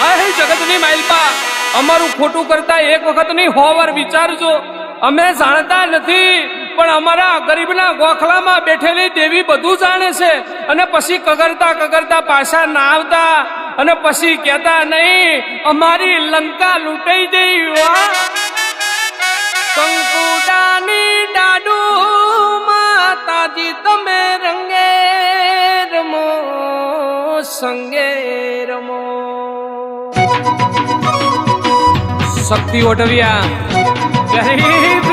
હે જગતની માઇલપા અમારું ખોટું કરતા એક વખત નહીં, હોવર વિચારજો. અમે જાણતા નથી, પણ અમારા ગરીબના ગોખલામાં બેઠેલી દેવી બધું જાણે છે. અને પછી કગરતા કગરતા પાછા ના આવતા. અને પછી કહેતા નહીં, અમારી લંકા લૂંટાઈ જઈ કંકુડાની ડાડુ માતાજી તમે રંગે રમો, સંગે શક્તિ ઓટવિયા જય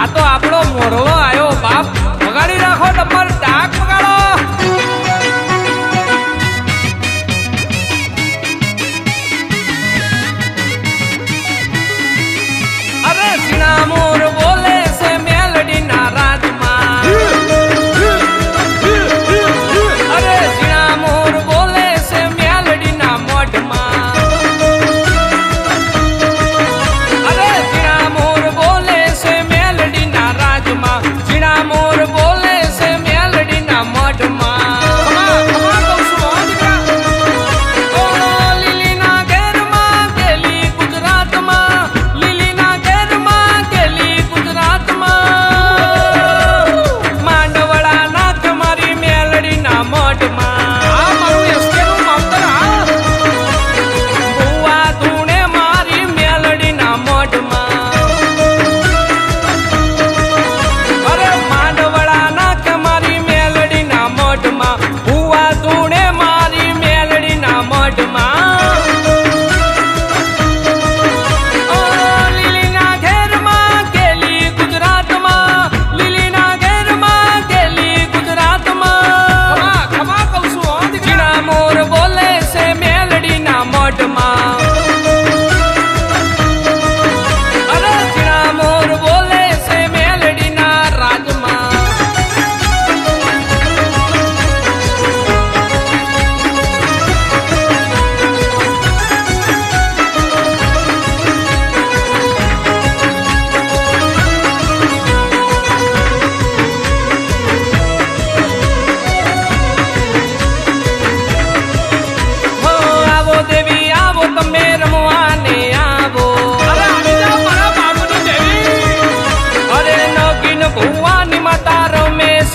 આ તો આપણો મોરવો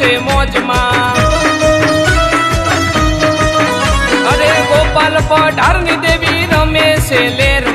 છે મોજમાં. અરે ગોપાલ પઢારની દેવી રમે છે લેર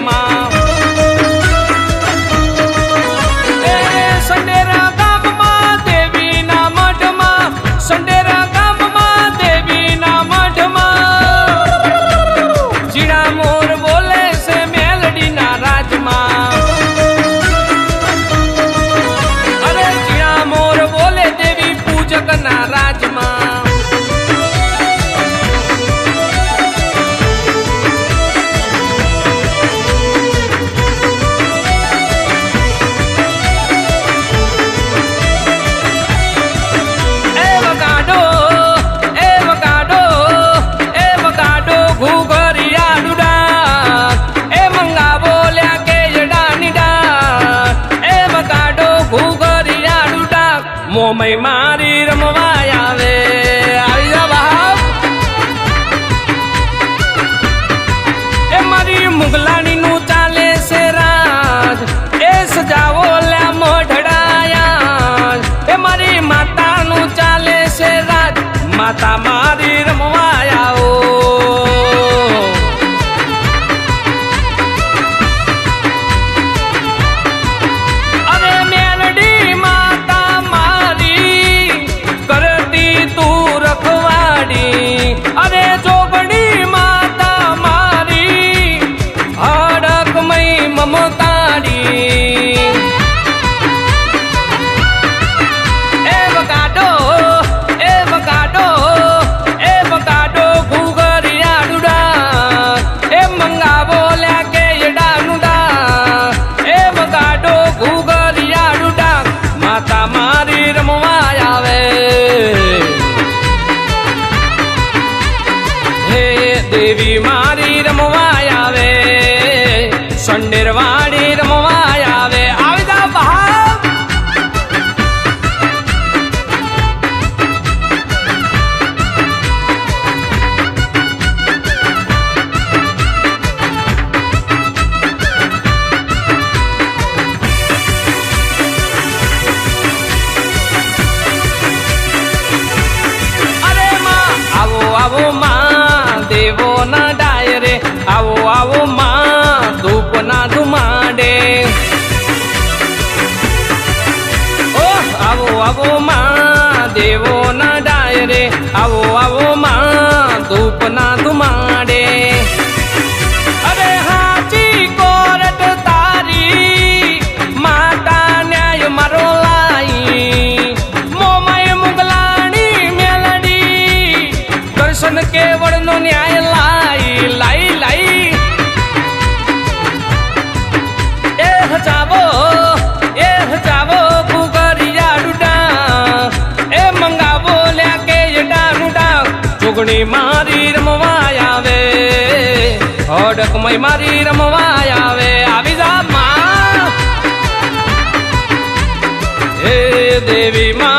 homem marido. આવો આવો માં, ધૂપ ના ધુમાડે. ઓ, આવો આવો માં, દેવો ના ડાયરે. આવો આવો માં, ધૂપ ના ડગણી મારી રમવા આવે. હડકમય મારી રમવા આવે. આવી જા માં. હે દેવી માં.